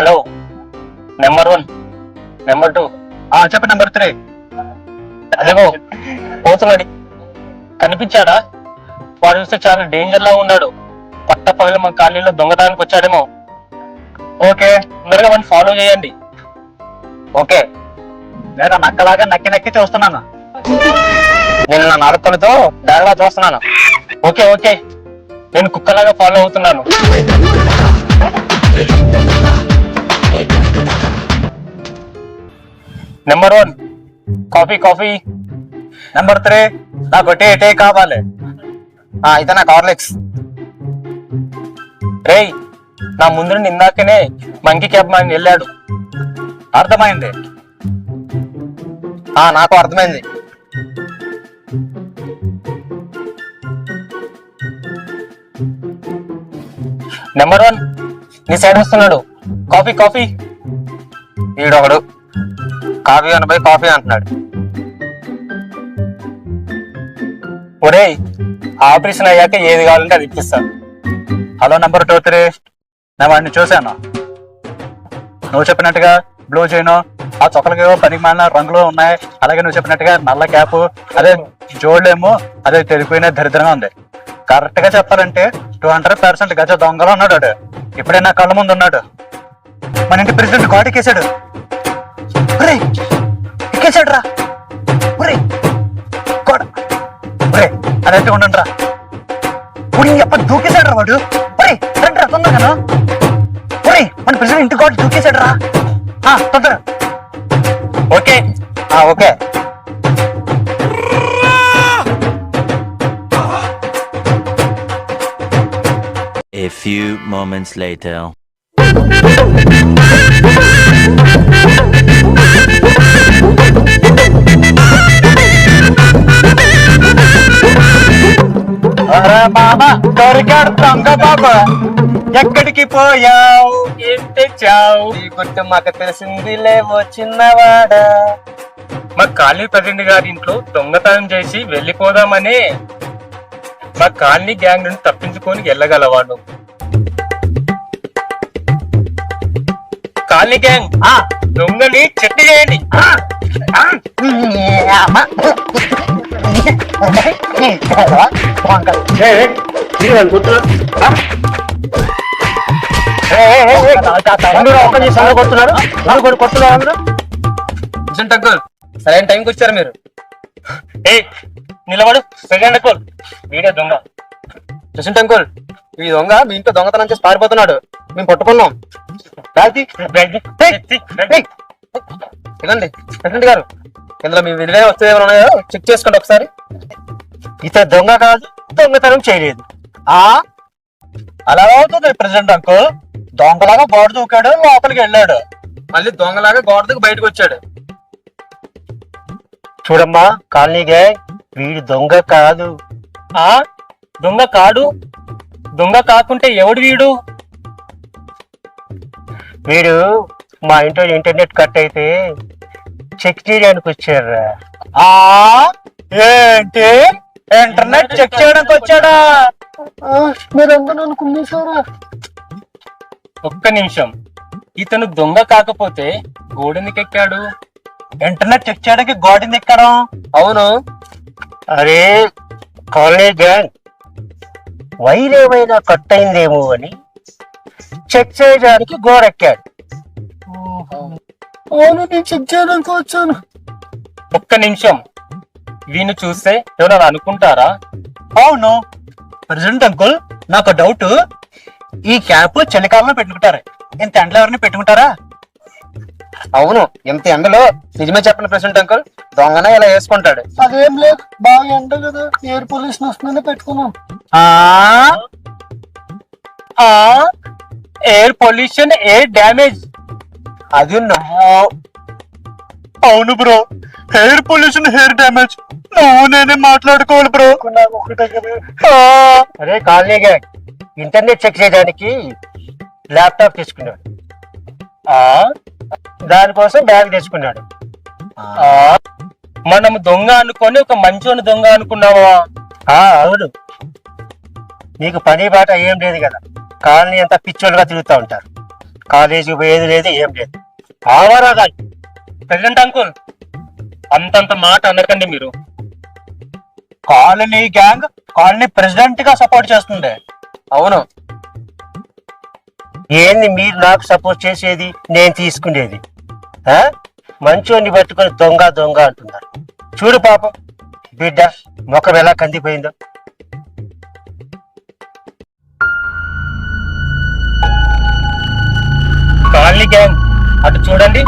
Hello number one number two. ఆ చెప్ప number three. అదిగో పోతున్నాడు కనిపించాడా? వాడు చూస్తే చాలా డేంజర్ లా ఉన్నాడు. పట్ట పగల మా కాలనీలో దొంగతానికి వచ్చాడేమో. ఓకే తొందరగా మనం ఫాలో చేయండి. ఓకే. లేదా నక్కలాగా నక్కి నక్కి చూస్తున్నాను. నేను నా నరకలతో దారిలా చూస్తున్నాను. Okay okay. నేను కుక్కలాగా ఫాలో అవుతున్నాను. Number one coffee coffee number three నాకు టే టే కావాలి. ఆ, అయితే నాకు హార్లిక్స్ రేయ్ నా ముందు నుండి ఇందాకనే మంకీ క్యాబ్ మ్యాన్ వెళ్ళాడు. అర్థమైంది? ఆ నాకు అర్థమైంది. నెంబర్ వన్ నీ సైడ్ వస్తున్నాడు. కాఫీ కాఫీ ఈడొకడు. కాఫీ అనబై కాఫీ అంటున్నాడు. ఒరే ఆపరేషన్ అయ్యాక ఏది కావాలంటే అది ఇప్పిస్తాను. Hello number two three. నేను వాడిని చూశాను. నువ్వు చెప్పినట్టుగా బ్లూ జీను ఆ చొక్కలకి పనికి మాలిన రంగులు ఉన్నాయి. అలాగే నువ్వు చెప్పినట్టుగా నల్ల క్యాప్ అదే జోడేమో అదే తెలిపోయిన దరిద్రంగా ఉంది. కరెక్ట్గా చెప్పాలంటే టూ హండ్రెడ్ పర్సెంట్ గజ దొంగలో ఉన్నాడు ఇప్పుడే నా కళ్ళ ముందు ఉన్నాడు. మన ఇంటి ప్రెసిడెంట్ కోటకేశాడు ఒరేయ్, ఎక్కేశాడు రా ఒరేయ్, కోట ఒరేయ్, అదైతే ఉండండి రా ఉడి అప్ప దూకేశాడు రా వాడు. ఒరేయ్, రండి రా తొందరగా ఒరేయ్ మన ప్రెసిడెంట్ ఇంటి కోట దూకేశాడు రా తొందర. Okay. Okay. A few moments later. అరే బాబా దొరికాడు దొంగ బాబా. ఎక్కడికి పోయావు? ఏం తెచ్చావు? ఈ గుట్టు మాకు తెలిసిందిలే ఓ చిన్నవాడా. మా కాలనీ ప్రెసిడెంట్ గారి ఇంట్లో దొంగతనం చేసి వెళ్ళిపోదామని మా కాలనీ గ్యాంగ్ నుండి తప్పించుకొని వెళ్ళగలవాడు. కాలనీ గ్యాంగ్ ఆ, దొంగని చెట్టు చేయండి. సరైన టైంకి వచ్చారు మీరు ఏ నిలబడు సెకండ్ అంకుల్ వీడే దొంగ ప్రెసిడెంట్ అంకుల్ ఈ దొంగ మీ ఇంట్లో దొంగతనం చేసి పారిపోతున్నాడు మేము పట్టుకున్నాం రాజీ ఇదండి ప్రెసిడెంట్ గారు ఇందులో మీ విలువైన వస్తువులు ఏమైనా ఉన్నాయో చెక్ చేసుకోండి ఒకసారి. ఇతను దొంగ కాదు దొంగతనం చేయలేదు. ఆ అలా అవుతుంది ప్రెసిడెంట్ అంకుల్. దొంగలాగా గోడ దూకాడు లోపలికి వెళ్ళాడు. మళ్ళీ దొంగలాగా గోడ దూకి బయటకు వచ్చాడు. చూడమ్మా కాలనీగే వీడు దొంగ కాదు. ఆ దొంగ కాడు. దొంగ కాకుంటే ఎవడు వీడు? వీడు మా ఇంట్లో ఇంటర్నెట్ కట్ అయితే చెక్ చేయడానికి వచ్చారా ఆ ఏంటి? ఇంటర్నెట్ చెక్ చేయడానికి వచ్చాడా? మీరందరూ ఒక్క నిమిషం. ఇతను దొంగ కాకపోతే గోడెందుకు ఎక్కాడు? ఇంటర్నెట్ చెక్ చేయడానికి గోడని ఎక్కడం? అవును. అరే కాలనీ గ్యాంగ్ వైర్ ఏమైనా కట్ అయిందేమో అని చెక్ చేయడానికి గోరెక్కాడు అవును నేను చెక్ చేయడానికి వచ్చాను ఒక్క నిమిషం. వీణు చూస్తే ఎవరైనా అనుకుంటారా? అవును. ప్రెసిడెంట్ అంకుల్ నాకు డౌట్. ఈ క్యాప్ చలికాలంలో పెట్టుకుంటారు. ఇంత ఎండలో ఎవరిని పెట్టుకుంటారా? అవును ఎంత ఎండలో నిజమే చెప్పండి ప్రెసిడెంట్ అంకుల్. దొంగనే ఇలా వేసుకుంటాడు. అదేం లేదు బాగా ఎండ కదా. ఎయిర్ పొల్యూషన్ వస్తుందని పెట్టుకున్నాం. Air pollution air damage. అది అవును bro. Hair pollution hair damage. నువ్వు నేనే మాట్లాడుకోవాలి బ్రో. అరే కాలనీ గ్యాంగ్ ఇంటర్నెట్ చెక్ చేయడానికి ల్యాప్టాప్ తీసుకున్నాడు. ఆ, దానికోసం బ్యాగ్ తెచ్చుకున్నాడు. ఆ, మనం దొంగ అనుకొని ఒక మంచోని దొంగ అనుకున్నావా? ఆ, అవును. నీకు పని బాట ఏం లేదు కదా. కాలనీ అంతా పిచ్చోళ్ళుగా తిరుగుతూ ఉంటారు. కాలేజీకి పోయేది లేదు ఏం లేదు. ఆవారా ప్రెసిడెంట్ అంకుల్ అంతంత మాట అనకండి మీరు. కాలనీ గ్యాంగ్ కాలనీ ప్రెసిడెంట్గా సపోర్ట్ చేస్తుంది అవును. ఏంది మీరు నాకు సపోర్ట్ చేసేది నేను తీసుకునేది? ఆ? పట్టుకొని దొంగ దొంగ అంటున్నారు. చూడు పాపం. బిడ్డ ముఖం ఎలా కందిపోయిందో. కాలనీ గ్యాంగ్ అటు చూడండి.